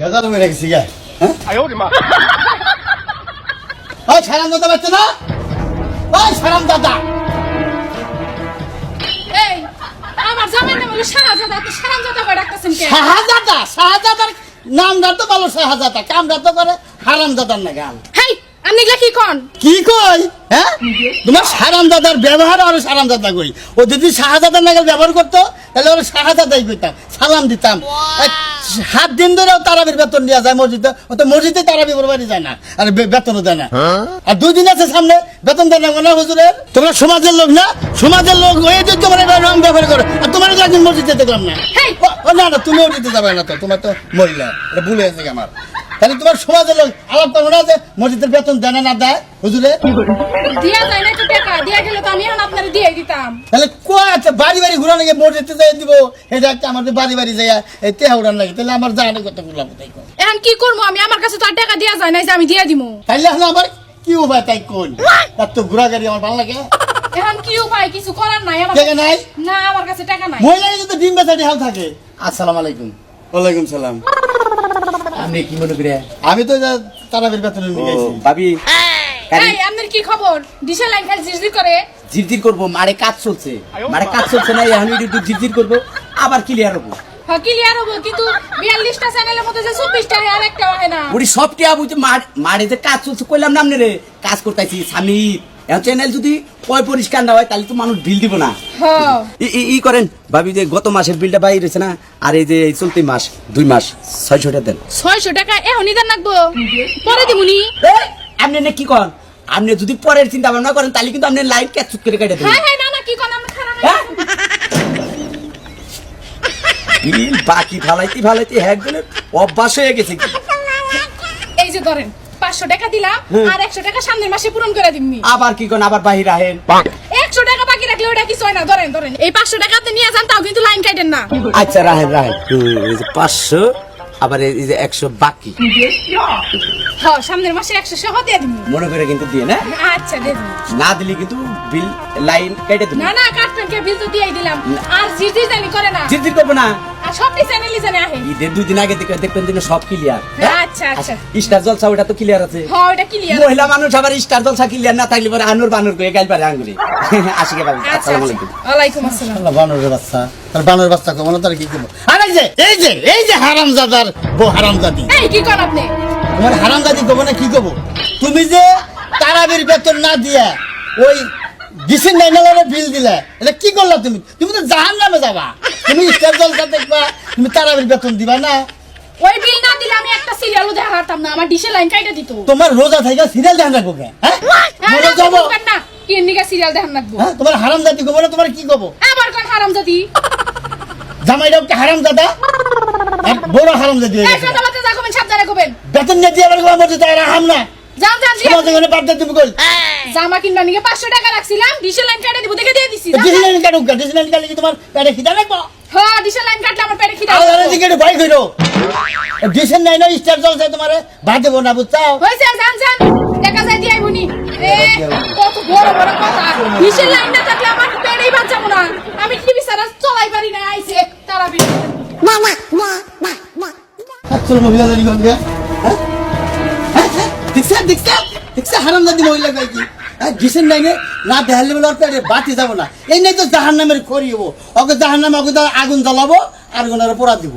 Gather মেরে গেছি গা হ্যাঁ? আয়ো রে মা। ওই ছাড়াম দাদা বাচ্চা না? ওই ছাড়াম দাদা। এই আমার জামাই নাম হলো শাহজাদা তো শাহজাদা করে ডাকতেছেন কে? শাহজাদা শাহজাদার নাম তো ভালো শাহজাদা কামরা তো করে হারাম দাদার না গাল হেই আপনি কি কোন? কি কই হ্যাঁ? তোমার সারামদাদার ব্যবহার আর সারামদাদা কই? ও যদি শাহজাদার নাগাল ব্যবহার করতো তাহলে ওর শাহজাদাই কইতাম সালাম দিতাম। সাত দিন ধরেও তারাবির বেতন দেওয়া যায় মসজিদে। ও তো মসজিদে তারাবি বাড়ি যায় না আর বেতনও দেয় না। আর দুই দিন আছে সামনে বেতন দেয় না মনে হুজুরের তোমরা সমাজের লোক না? সমাজের লোক হয়ে যে তোমার এবার রং ব্যবহার করো আর তোমার তো একদিন মসজিদে দেখলাম না। ও, না না তুমিও দিতে যাবে না তো তোমার তো মহিলা এটা ভুলে গেছে আমার। তাহলে তোমার সমাজের লোক আলাপ করব না যে মসজিদের বেতন দেয় না না দেয়? হুজুরে? দিয়া যায় না তো টাকা দিয়া গেলে তো আমি দিতাম তাহলে কয় আছে বাড়ি বাড়ি ঘুরানো গিয়ে মসজিদে যাই দিব। এটা একটা আমাদের বাড়ি বাড়ি যাই এই তেহা উড়ান লাগে। তাহলে আমার জানে কত তাই এখন কি করব আমি? আমার কাছে তো আর টাকা দিয়া যায় না যে আমি দিয়ে দিমু। তাইলে এখন আমার কি উপায় তাই কোন তার তো ঘোরা গাড়ি আমার ভালো লাগে। এখন কি উপায়? কিছু করার নাই আমার জায়গা নাই? না আমার কাছে টাকা নাই। মহিলা কিন্তু ডিম থাকে আসসালাম আলাইকুম। ওয়ালাইকুম সালাম। আপনি কি মনে করে? আমি তো তারাবির বেতন নিয়ে গেছি। ভাবি। এই আপনার কি খবর? ডিসেল লাইন খালি জিরজির করে। জিরজির করব মারে কাজ চলছে। মারে কাজ চলছে না এখন একটু জিরজির করব আবার ক্লিয়ার হব। ক্লিয়ার হব কিন্তু বিয়াল্লিশটা চ্যানেলের মধ্যে যে চব্বিশটা আর একটা হয় না। ওরি সবটি আবু যে মারে যে কাজ চলছে কইলাম না রে কাজ করতেছি এখন চ্যানেল যদি পরিষ্কার না হয় তাহলে তো মানুষ বিল দিব না। হ্যাঁ। ই- করেন ভাবি যে গত মাসের বিলটা বাইরে না আর এই যে এই চলতি মাস দুই মাস ছয়শটা দেন। ছয়শো টাকা এখনই দেন রাখব পরে দিবনি আপনি না কি করেন আপনি যদি পরের চিন্তা ভাবনা করেন তাহলে কিন্তু আপনি লাইট ক্যাচ করে কেটে দেবেন? হ্যাঁ হ্যাঁ না না কি কোন আমরা খারাপ হ্যাঁ? বিল বাকি ফালাইতে ফালাইতে একজনের অভ্যাস হয়ে গেছে কি? এই যে ধরেন পাঁচশো টাকা দিলাম আর একশো টাকা সামনের মাসে পূরণ করে দিবনি আবার কি কোন আবার বাহির আহেন? একশো টাকা বাকি রাখলে ওটা কিছু হয় না ধরেন ধরেন। এই পাঁচশো টাকা আপনি নিয়ে যান তাও কিন্তু লাইন কাটেন না। আচ্ছা রাহেন রাহেন। এই যে পাঁচশো আবার এই যে একশো বাকি। হ্যাঁ সামনের মাসে একশো সহ দিয়ে মনে করে কিন্তু দিয়ে না? আচ্ছা দিয়ে না দিলে কিন্তু বিল লাইন কেটে দেবো। না না কাটবেন কে? বিল তো দিয়েই দিলাম। আর জিজি জানি করে না। করব না। আর সবটি চ্যানেলই জানে আহে। ঈদের দুই দিন আগে দেখে দেখবেন দিনে সব ক্লিয়ার আচ্ছা, আচ্ছা। স্টার জলসা ওটা তো ক্লিয়ার আছে। হ্যাঁ ওটা ক্লিয়ার মহিলা মানুষ আবার স্টার জলসা ক্লিয়ার না থাকলে পরে আনুর বানুর করে গাইল পারে আঙ্গুলি। আসি বাবু আচ্ছা। আসসালামু আচ্ছা আলাইকুম। ওয়ালাইকুম আসসালাম। বানরের বাচ্চা। তার বানরের বাচ্চা কমানো তার কি করব? যে এই যে এই যে হারামজাদার বউ হারামজাদি এই কি কোন আপনি তোমার হারামজাদি কবো না কি কবো তুমি যে তারাবির বেতন না দিয়া ওই ডিসেন নাইনালের বিল দিলে এটা কি করলা তুমি তুমি তো জাহান নামে যাবা তুমি স্টার জলসা দেখবা তুমি তারাবির বেতন দিবা না ওই বিল না দিলে আমি একটা সিরিয়ালও দেখা হারতাম না আমার ডিসে লাইন কাইটা দিত তোমার রোজা থেকে সিরিয়াল ধ্যান রাখব কে হ্যাঁ হ্যাঁ, না, যাব না কি সিরিয়াল দেখান রাখব হ্যাঁ তোমার হারামজাদি কবো না তোমার কি কবো আবার কোন হারাম জাতি জামাইটাও কি হারামজাদা আর বড় হয়ে গেছে। করবেন বেতন না দিয়ে আবার বলছে তাই হাম না। বাদ তুমি কই? জামা কিনবা টাকা রাখছিলাম লাইন কাটে দিব দেখে দিয়ে দিছি যান, যান। ডিসিলাইন কাটুক ডিসিলাইন কাটলে কি তোমার পেটে খিদা লাগবো? হ্যাঁ ডিসে লাইন কাটলে আমার পেটে খিদা আলাদা দিকে একটু ভয় কইরো ডিসেন নাই না স্টার চলছে তোমার বাদ দেবো না বুঝছাও? দিয়ে আইবনি এ কত বড় বড় কথা। ডিসে লাইন না থাকলে আমার পেটেই বাঁচাবো না। আমি টিভি সারা বাড়ি পারি না আইছে তারা বিল চলো মহিলা জানি কোন দেখছে দেখছে দেখছে হারাম মহিলা কই কি? না? দেখালে বলে ওর পেটে বাতি যাব না। এই নাই তো জাহান নামের করিব ওকে জাহান নামে ওকে আগুন জ্বালাবো আর ওনারা পোড়া দিব।